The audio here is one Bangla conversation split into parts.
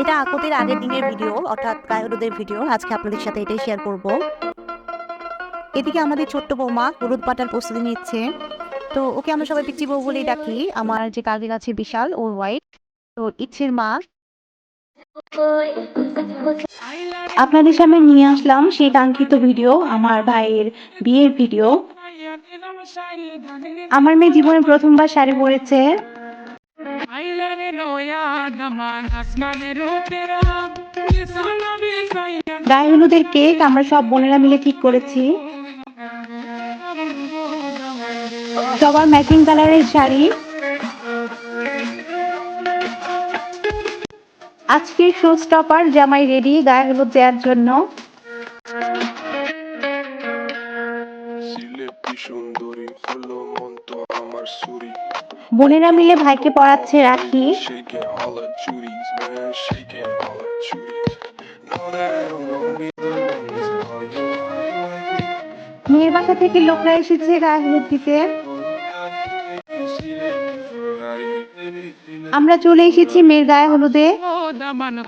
এটা আকতের আগের দিনের ভিডিও অর্থাৎ গায়রুদের ভিডিও আজকে আপনাদের সাথে এটাই শেয়ার করব। এদিকে আমাদের ছোট্ট বৌমা হলুদ পাটার প্রস্তুতি নিচ্ছে। তো ওকে আমরা সবাই পিচ্ছি বউ বলেই ডাকি। আমার যে কাজিন আছে বিশাল, ওর ওয়াইফ তো ইচ্ছের মা। আপনাদের সামনে নিয়ে আসলাম সেই কাঙ্ক্ষিত ভিডিও আমার ভাইয়ের বিয়ের ভিডিও আমার মেয়ে জীবনে প্রথমবার শাড়ি পরেছে। গায়ে হলুদের কেক আমরা সব বোনেরা মিলে ঠিক করেছি। সবার ম্যাচিং কালারের শাড়ি। আজকের শো স্টপার জামাই রেডি গায়ে হলুদ দেওয়ার জন্য। বোনেরা মিলে ভাইকে পড়াচ্ছে রাখি। মেয়ের বাসা থেকে লোকরা এসেছে দিতে আমরা চলে এসেছি মেয়ের গায়ে হলুদে। মানে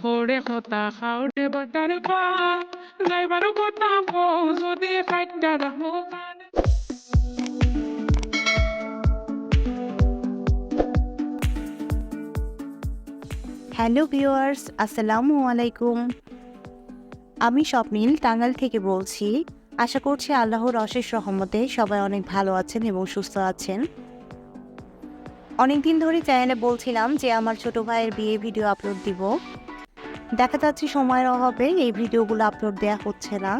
হ্যালো ভিউয়ার্স, আসসালামু আলাইকুম। আমি স্বপ্নিল টাঙ্গাইল থেকে বলছি, আশা করছি আল্লাহর অশেষ রহমতে সবাই অনেক ভালো আছেন এবং সুস্থ আছেন। অনেকদিন ধরে চ্যানেলে বলছিলাম যে আমার ছোট ভাইয়ের বিয়ে ভিডিও আপলোড দিব। দেখা যাচ্ছে সময়ের অভাবে এই ভিডিওগুলো আপলোড দেওয়া হচ্ছে না।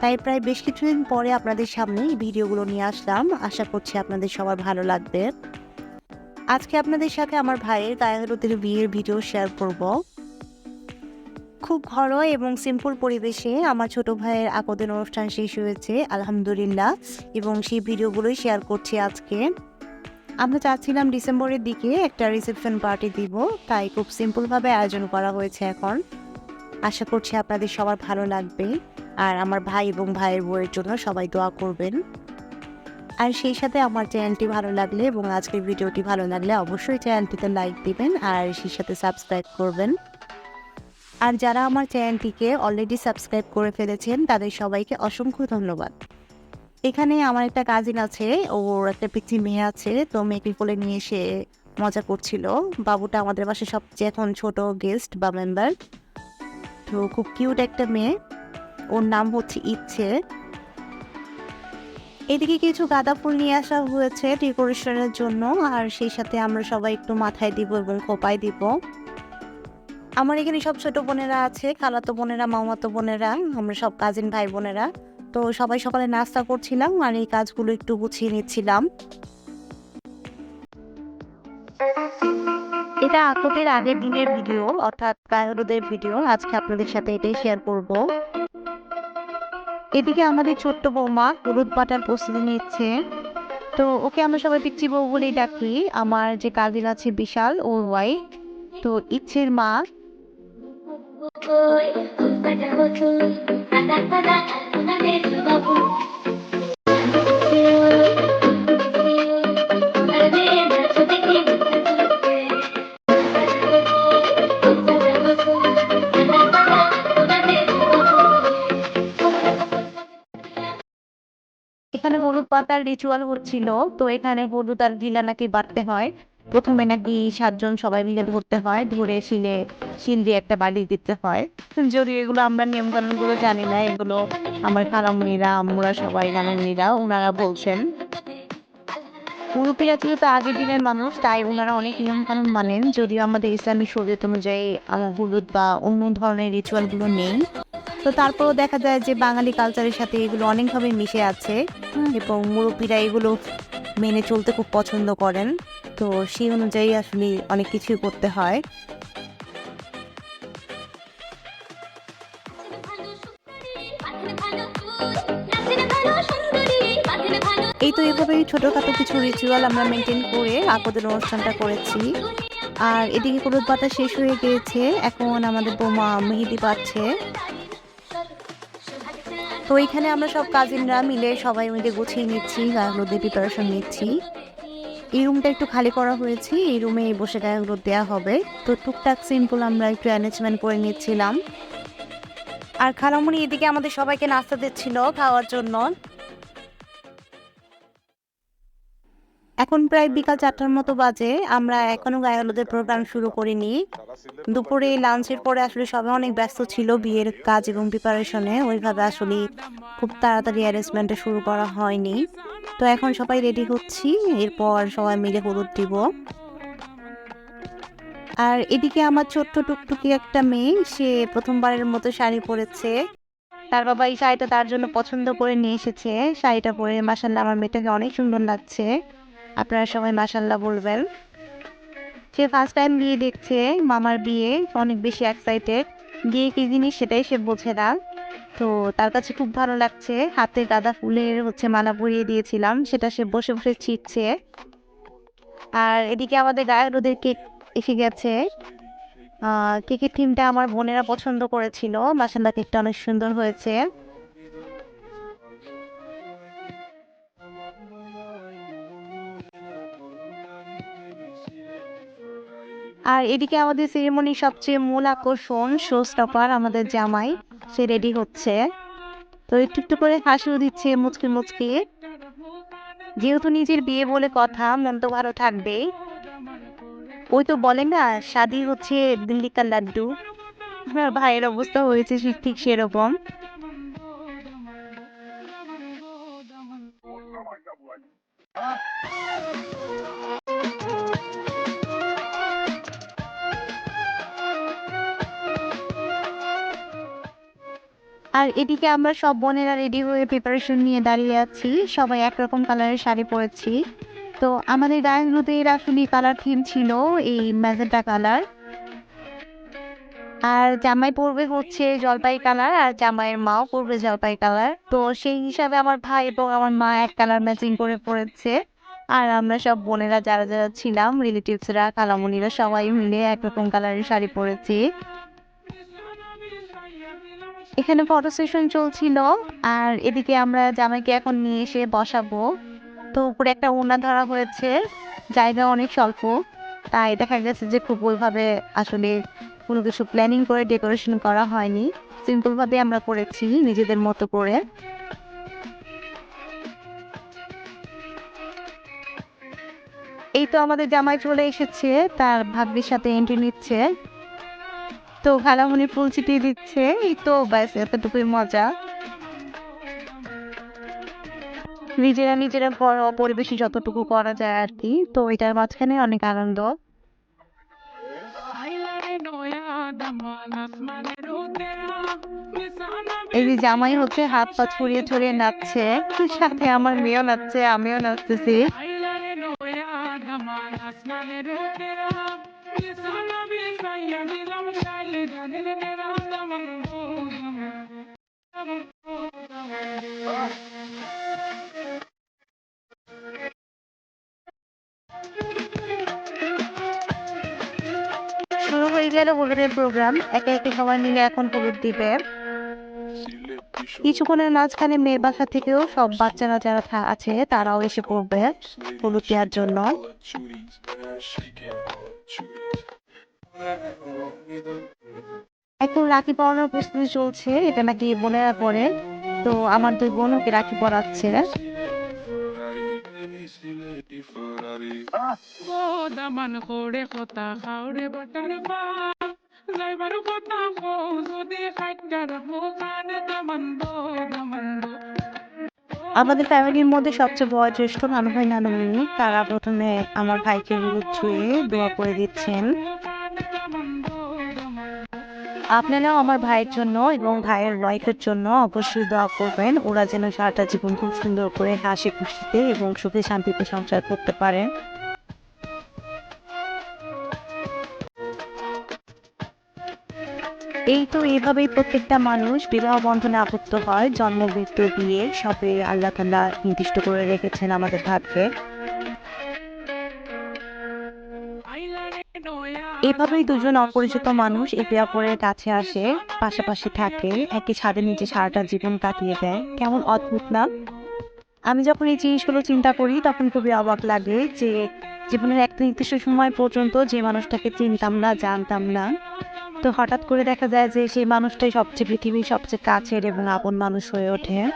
তাই প্রায় বেশ কিছুদিন পরে আপনাদের সামনে এই ভিডিওগুলো নিয়ে আসলাম। আশা করছি আপনাদের সবার ভালো লাগবে। আজকে আপনাদের সাথে আমার ভাইয়ের গায়ে বিয়ের ভিডিও শেয়ার করব। খুব ঘরোয়া এবং সিম্পল পরিবেশে আমার ছোট ভাইয়ের আকদের অনুষ্ঠান শেষ হয়েছে, আলহামদুলিল্লাহ, এবং সেই ভিডিওগুলোই শেয়ার করছি আজকে। আমরা চাচ্ছিলাম ডিসেম্বরের দিকে একটা রিসেপশন পার্টি দিব, তাই খুব সিম্পলভাবে আয়োজন করা হয়েছে এখন। আশা করছি আপনাদের সবার ভালো লাগবে, আর আমার ভাই এবং ভাইয়ের বউয়ের জন্য সবাই দোয়া করবেন। আর সেই সাথে আমার চ্যানেলটি ভালো লাগলে এবং আজকের ভিডিওটি ভালো লাগলে অবশ্যই চ্যানেলটিতে লাইক দিবেন আর সেই সাথে সাবস্ক্রাইব করবেন। আর যারা আমার চ্যানেলটিকে অলরেডি সাবস্ক্রাইব করে ফেলেছেন, তাদের সবাইকে অসংখ্য ধন্যবাদ। এখানে আমার একটা কাজিন আছে, ওর একটা পিচ্ছি মেয়ে আছে, তো মেয়েকে কোলে নিয়ে এসে মজা করছিল। বাবুটা আমাদের বাসায় সবচেয়ে এখন ছোট গেস্ট বা মেম্বার তো খুব কিউট একটা মেয়ে। ওর নাম হচ্ছে ইচ্ছে। এদিকে কিছু গাঁদা ফুল নিয়ে আসা হয়েছে ডেকোরেশনের জন্য, আর সেই সাথে আমরা সবাই একটু মাথায় দিব এবং খোপায় দিব। আমার এখানে সব ছোট বোনেরা আছে, খালাতো বোনেরা, মামাতো বোনেরা, আমরা সব কাজিন ভাই বোনেরা। তো সবাই সকালে নাস্তা করছিলাম আর এই কাজগুলো একটু গুছিয়ে নিচ্ছিলাম। এটা আকতের আগের দিনের ভিডিও, অর্থাৎ গায়রুদের ভিডিও। আজকে আপনাদের সাথে এটাই শেয়ার করব। এদিকে আমাদের ছোট্ট বৌমা হলুদ পাটার প্রস্তুতি নিচ্ছে। তো ওকে আমরা সবাই পিচ্ছি বউ বলেই ডাকি। আমার যে কাজিন আছে বিশাল ও ওয়াই। তো ইচ্ছের মা। এখানে পাতার রিচুয়াল হচ্ছিল, তো এখানে হলুদ আর গিলা নাকি বাড়তে হয়। প্রথমে নাকি সাতজন সবাই মিলে ধরতে হয়, ধরে শিলে শিল দিয়ে একটা বালি দিতে হয়। যদি এগুলো আমরা নিয়ম কানুনগুলো জানি না, এগুলো আমার খালামুনিরা আমরা সবাই খালামুনিরা ওনারা বলছেন। মুরব্বীরা ছিল তো আগের দিনের মানুষ, তাই ওনারা অনেক নিয়ম কানুন মানেন। যদিও আমাদের ইসলামী শরীয়ত অনুযায়ী হলুদ বা অন্য ধরনের রিচুয়ালগুলো নেই। তো তারপরও দেখা যায় যে বাঙালি কালচারের সাথে এগুলো অনেকভাবে মিশে আছে এবং মুরব্বীরা এগুলো মেনে চলতে খুব পছন্দ করেন। তো সেই অনুযায়ী আসলে অনেক কিছুই করতে হয়। তো এভাবেই ছোটখাটো কিছু রিচুয়াল আমরা মেনটেন করে আপদের অনুষ্ঠানটা করেছি, আর এদিকে হলুদ পাতা শেষ হয়ে গিয়েছে, এখন আমাদের বোমা মেহেদি পাচ্ছে। তো এখানে আমরা সব কাজিনরা মিলে সবাই মিলে গুছিয়ে নিচ্ছি, গায়ে হলুদের প্রিপারেশন নিচ্ছি। এই রুমটা একটু খালি করা হয়েছে, এই রুমে বসে গায়েগুলো দেওয়া হবে। তো টুকটাক সিম্পল আমরা একটু অ্যারেঞ্জমেন্ট করে নিচ্ছিলাম। আর খালামুনি এদিকে আমাদের সবাইকে নাস্তা দিচ্ছিল খাওয়ার জন্য। এখন প্রায় বিকাল চারটার মতো বাজে। আমরা এখনও গায়ে প্রোগ্রাম শুরু করিনি। দুপুরে লাঞ্চের পরে আসলে সবাই অনেক ব্যস্ত ছিল বিয়ের কাজ এবং প্রিপারেশনে ওইভাবে আসলে খুব তাড়াতাড়ি অ্যারেঞ্জমেন্টটা শুরু করা হয়নি। তো এখন সবাই রেডি হচ্ছি। এরপর সবাই মিলে হলুদ দিব। আর এদিকে আমার ছোট্ট টুকটুকি একটা মেয়ে, সে প্রথমবারের মতো শাড়ি পরেছে। তার বাবা এই শাড়িটা তার জন্য পছন্দ করে নিয়ে এসেছে। শাড়িটা পরে মাসাল্লাহ আমার মেয়েটাকে অনেক সুন্দর লাগছে। আপনারা সবাই মাসাল্লাহ বলবেন। সে ফার্স্ট টাইম বিয়ে দেখছে, মামার বিয়ে, অনেক বেশি এক্সাইটেড বিয়ে কি জিনিস সেটাই সে বোঝে না। তো তার কাছে খুব ভালো লাগছে, হাতে গাঁদা ফুলের হচ্ছে মালা পরিয়ে দিয়েছিলাম, সেটা সে বসে বসে ছিটছে। আর এদিকে আমাদের গায়ে রোদের কেক এসে গেছে। কেকের থিমটা আমার বোনেরা পছন্দ করেছিল মাসাল্লাহ কেকটা অনেক সুন্দর হয়েছে। আর এদিকে আমাদের সেরেমনির সবচেয়ে মূল আকর্ষণ শো স্টপার আমাদের জামাই, সে রেডি হচ্ছে। তো একটু একটু করে হাসিও দিচ্ছে, মুচকি মুচকি। যেহেতু নিজের বিয়ে বলে কথা, মন তো ভালো থাকবেই। ওই তো বলে না, শাদি হচ্ছে দিল্লি কা লাড্ডু। ভাইয়ের অবস্থা হয়েছে ঠিক সেরকম। আর এদিকে আমরা সব বোনেরা রেডি হয়ে প্রিপারেশন নিয়ে দাঁড়িয়ে আছি। সবাই একরকম কালারের শাড়ি পরেছি। তো আমাদের গায়ের হলুদের আসলে কালার থিম ছিল এই ম্যাজেন্টা কালার আর জামাই পরবে হচ্ছে জলপাই কালার আর জামাইয়ের মাও পরবে জলপাই কালার তো সেই হিসাবে আমার ভাই এবং আমার মা এক কালার ম্যাচিং করে পড়েছে আর আমরা সব বোনেরা যারা যারা ছিলাম রিলেটিভসরা খালামুনিরা সবাই মিলে একরকম কালারের শাড়ি পরেছি। এখানে ফটো সেশন চলছিল আর এদিকে আমরা জামাইকে এখন নিয়ে এসে বসাবো। তো উপরে একটা ওড়না ধরা হয়েছে, জায়গা অনেক স্বল্প, তাই দেখা গেছে যে খুব ওইভাবে আসলে কোনো কিছু প্ল্যানিং করে ডেকোরেশন করা হয়নি। সিম্পলভাবে আমরা করেছি নিজেদের মতো করে। এই তো আমাদের জামাই চলে এসেছে, তার ভাগ্যের সাথে এন্ট্রি নিচ্ছে। তো খালামণি ফুল ছিটিয়ে দিচ্ছে। এই তো ব্যাস, এতটুকুই মজা। নিজেরা নিজেরা বড় পরিবেশে যতটুকু করা যায় আর কি। তো এটার মাঝখানে অনেক আনন্দ। এই যে জামাই হচ্ছে হাত পা ছড়িয়ে ছড়িয়ে নাচছে। সাথে আমার মেয়েও নাচছে, আমিও নাচতেছি। শুরু হয়ে গেল হলুদের প্রোগ্রাম একে একে সবাই মিলে এখন হলুদ দিবে কিছুক্ষণের মাঝখানে মেয়ের বাসা থেকেও সব বাচ্চারা যারা আছে, তারাও এসে পড়বে হলুদ দেওয়ার জন্য। এখন রাখি পরানোর প্রস্তুতি চলছে এটা নাকি বোনেরা পরে তো আমার দুই বোন ওকে রাখি পরাচ্ছে আমাদের ফ্যামিলির মধ্যে সবচেয়ে বয়োজ্যেষ্ঠ নানু ভাই নানুমণি তারা প্রথমে আমার ভাইকে ছুঁয়ে দোয়া করে দিচ্ছেন। আপনারাও আমার ভাইয়ের জন্য এবং ভাইয়ের ওয়াইফের জন্য অবশ্যই দোয়া করবেন। ওরা যেন সারাটা জীবন খুব সুন্দর করে হাসি খুশিতে এবং সুখে শান্তিতে সংসার করতে পারে এই তো এইভাবেই প্রত্যেকটা মানুষ বিবাহ বন্ধনে আবদ্ধ হয়। জন্ম, মৃত্যু, বিয়ে, সবে আল্লাহ তাল্লাহ নির্দিষ্ট করে রেখেছেন আমাদের ভাগ্যে। এভাবেই দুজন অপরিচিত মানুষ একে অপরের কাছে আসে, পাশাপাশি থাকে, একই ছাদের নিচে সারাটা জীবন কাটিয়ে দেয়। কেমন অদ্ভুত না? আমি যখন এই জিনিসগুলো চিন্তা করি, তখন খুবই অবাক লাগে যে জীবনের একটা নির্দিষ্ট সময় পর্যন্ত যে মানুষটাকে চিনতাম না, জানতাম না। তো হঠাৎ করে দেখা যায় যে সেই মানুষটাই সবচেয়ে পৃথিবীর সবচেয়ে কাছের এবং আপন মানুষ হয়ে ওঠে।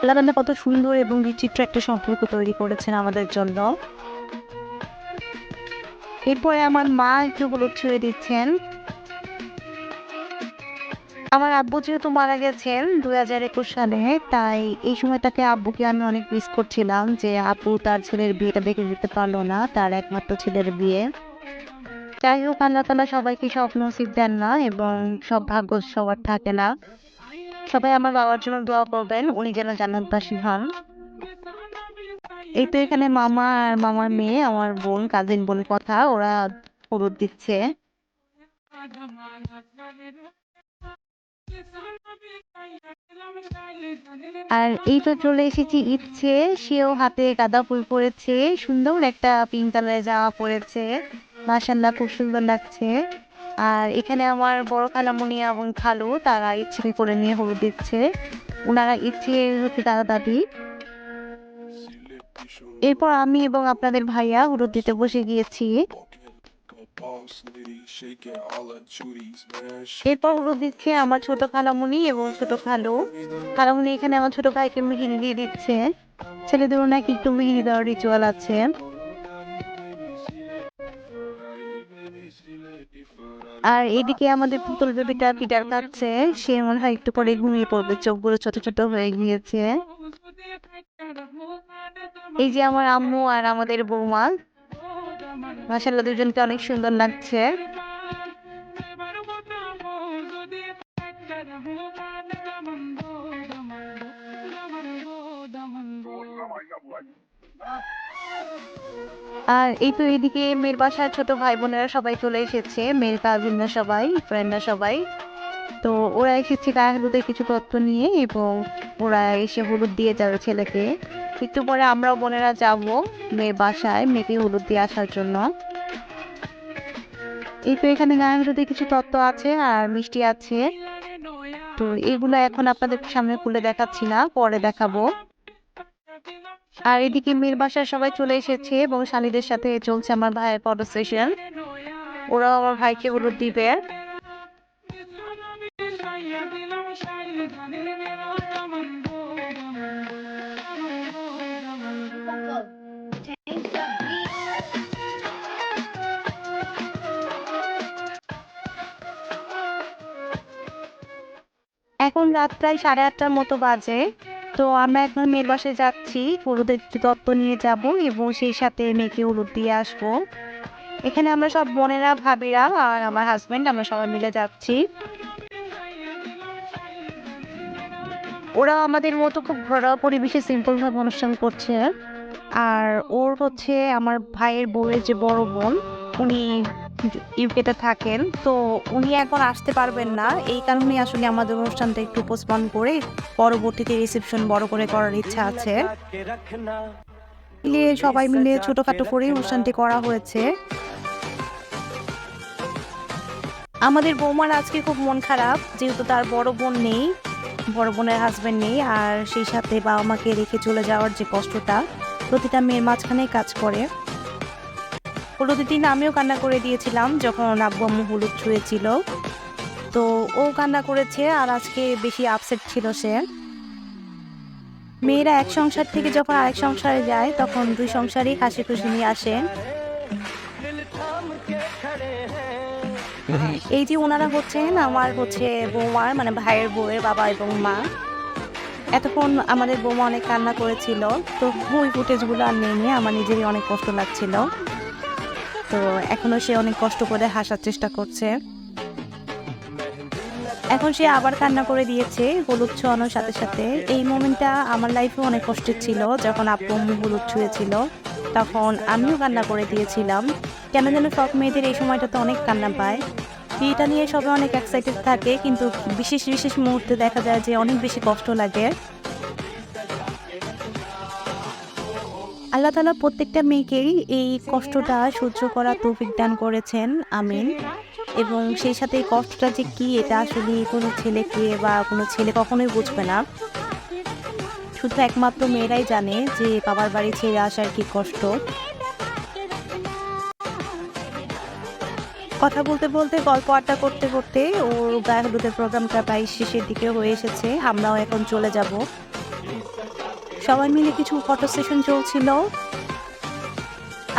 আল্লাহ কত সুন্দর এবং বিচিত্র একটা সম্পর্ক তৈরি করেছেন আমাদের জন্য। এরপরে আমার মা একটু হলুদ ছুঁয়ে দিচ্ছেন। আমার আব্বু যেহেতু মারা গেছেন দুই হাজার একুশ সালে, তাই এই সময়টাকে আব্বুকে আমি অনেক মিস করছিলাম যে আব্বু তার ছেলের বিয়েটা দেখে দিতে পারল না, তার একমাত্র ছেলের বিয়ে। যাই হোক, আল্লাহ তালা সবাইকে স্বপ্ন নসিব দেন না এবং সব ভাগ্য সবার থাকে না। সবাই আমার বাবার জন্য দোয়া করবেন, উনি যেন জান্নাতবাসী হন। এই তো এখানে মামা আর মামার মেয়ে, আমার বোন কাজিন বোন কথা ওরা হলুদ দিচ্ছে। আর এই তো চলে এসেছি ইচ্ছে সেও হাতে গাঁদা ফুল পরেছে, সুন্দর একটা পিঙ্ক কালারের জামা পরেছে। মাশাল্লাহ খুব সুন্দর লাগছে। আর এখানে আমার বড় খালামণি এবং খালু, তারা ইচ্ছে করে নিয়ে হলুদ দিচ্ছে। ওনারা ইচ্ছে হচ্ছে দাদা দাদি। এরপর আমি এবং আপনাদের ভাইয়া হলুদ দিতে বসে গিয়েছি. এরপর হলুদ দিচ্ছে আমার ছোট খালামণি এবং ছোট খালু। খালামণি এখানে আমার ছোট ভাইকে মেহেদি দিয়ে দিচ্ছে। ছেলেদেরও নাকি একটু মেহেদি দেওয়ার রিচুয়াল আছে। আর এদিকে আমাদের পুতুল বেবিটা পিটার কাটছে। সে মনে হয় একটু পরে ঘুমিয়ে পড়বে, চোখগুলো ছোট ছোট হয়ে গিয়েছে। এই যে আমার আম্মু আর আমাদের বৌমা মাসাল্লাহ দুজনকে অনেক সুন্দর লাগছে। আর এই তো এদিকে মেয়ের বাসার ছোট ভাই বোনেরা সবাই চলে এসেছে, মেয়ের কাজিনরা সবাই ফ্রেন্ডরা সবাই। তো ওরা এসেছে গায়ে হলুদের কিছু তথ্য নিয়ে এবং ওরা এসে হলুদ দিয়ে যাবে ছেলেকে। একটু পরে আমরাও বোনেরা যাব মেয়ের বাসায়, মেয়েকে হলুদ দিয়ে আসার জন্য। এই তো এখানে গায়ে হলুদের কিছু তত্ত্ব আছে আর মিষ্টি আছে। তো এগুলো এখন আপনাদের সামনে খুলে দেখাচ্ছি না, পরে দেখাবো। আর এদিকে মেয়ের বাসায় সবাই চলে এসেছে এবং শালিদের সাথে চলছে আমার ভাইয়ের ফটো সেশন ওরাও আমার ভাইকে হলুদ দিবে। এখন রাত প্রায় সাড়ে আটটার মতো বাজে। তো আমরা এখন মেয়ের বাসে যাচ্ছি। হলুদের তত্ত্ব নিয়ে যাব এবং সেই সাথে মেয়েকে হলুদ দিয়ে আসব। এখানে আমরা সব বোনেরা, ভাবিরা আর আমার হাজবেন্ড আমরা সবাই মিলে যাচ্ছি। ওরা আমাদের মতো খুব ঘরোয়া পরিবেশে সিম্পল ভাবে অনুষ্ঠান করছে। আর ওর হচ্ছে আমার ভাইয়ের বউয়ের যে বড় বোন, উনি ইউকেতে থাকেন। তো উনি এখন আসতে পারবেন না। এই কারণে আসলে আমাদের অনুষ্ঠানটা একটু পোস্টপন করে পরবর্তীতে রিসেপশন বড় করে করার ইচ্ছা আছে। মিলিয়ে সবাই মিলে ছোটখাটো করে অনুষ্ঠানটি করা হয়েছে। আমাদের বৌমার আজকে খুব মন খারাপ, যেহেতু তার বড় বোন নেই, বড় বোনের হাজবেন্ড নেই, আর সেই সাথে বাবা মাকে রেখে চলে যাওয়ার যে কষ্টটা, প্রতিটা মেয়ের মাঝখানেই কাজ করে। হলুদের দিন আমিও কান্না করে দিয়েছিলাম যখন আব্বু আম্মু হলুদ ছুঁয়েছিল। তো ও কান্না করেছে আর আজকে বেশি আপসেট ছিল সে। মেয়েরা এক সংসার থেকে যখন আরেক সংসারে যায়, তখন দুই সংসারই হাসি খুশি নিয়ে আসে। এই যে ওনারা হচ্ছেন আমার হচ্ছে বৌমার মানে ভাইয়ের বউয়ের বাবা এবং মা। এতক্ষণ আমাদের বৌমা অনেক কান্না করেছিল, তো ওই ফুটেজগুলো আর নিয়ে আমার নিজেরই অনেক কষ্ট লাগছিল। তো এখনও সে অনেক কষ্ট করে হাসার চেষ্টা করছে। এখন সে আবার কান্না করে দিয়েছে হলুদ ছোঁয়ানোর সাথে সাথে। এই মোমেন্টটা আমার লাইফে অনেক কষ্টের ছিল, যখন আপু আম্মু হলুদ ছুঁয়েছিল, তখন আমিও কান্না করে দিয়েছিলাম। কেন যেন সব মেয়েদের এই সময়টাতে অনেক কান্না পায়। বিয়েটা নিয়ে সবাই অনেক এক্সাইটেড থাকে, কিন্তু বিশেষ বিশেষ মুহূর্তে দেখা যায় যে অনেক বেশি কষ্ট লাগে। আল্লাহ তালা প্রত্যেকটা মেয়েকেই এই কষ্টটা সহ্য করা তৌফিক দান করেছেন। আমিন। এবং সেই সাথে এই কষ্টটা যে কী, এটা আসলে কোনো ছেলেকে বা কোনো ছেলে কখনোই বুঝবে না। শুধু একমাত্র মেয়েরাই জানে যে বাবার বাড়ি ছেড়ে আসার কি কষ্ট। কথা বলতে বলতে, গল্প আড্ডা করতে করতে ওর গায়ে হলুদের প্রোগ্রামটা প্রায় শেষের দিকে হয়ে এসেছে। আমরাও এখন চলে যাব। সবাই মিলে কিছু ফটো সেশন চলছিল।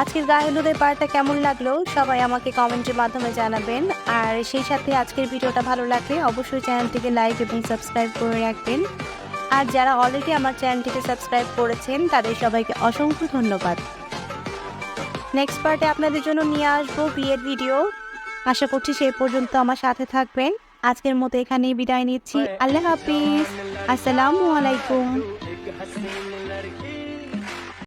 আজকের গায়ে হলুদের পার্টটা কেমন লাগল? সবাই আমাকে কমেন্টের মাধ্যমে জানাবেন। আর সেই সাথে আজকের ভিডিওটা ভালো লাগলে অবশ্যই চ্যানেলটিকে লাইক এবং সাবস্ক্রাইব করে রাখবেন। আর যারা অলরেডি আমার চ্যানেলটিকে সাবস্ক্রাইব করেছেন তাদের সবাইকে অসংখ্য ধন্যবাদ। নেক্সট পার্টে আপনাদের জন্য নিয়ে আসব বিয়ের ভিডিও আশা করছি সেই পর্যন্ত আমার সাথে থাকবেন। আজকের মতো এখানেই বিদায় নিচ্ছি। আল্লাহ হাফিজ। আসসালামু আলাইকুম। hasin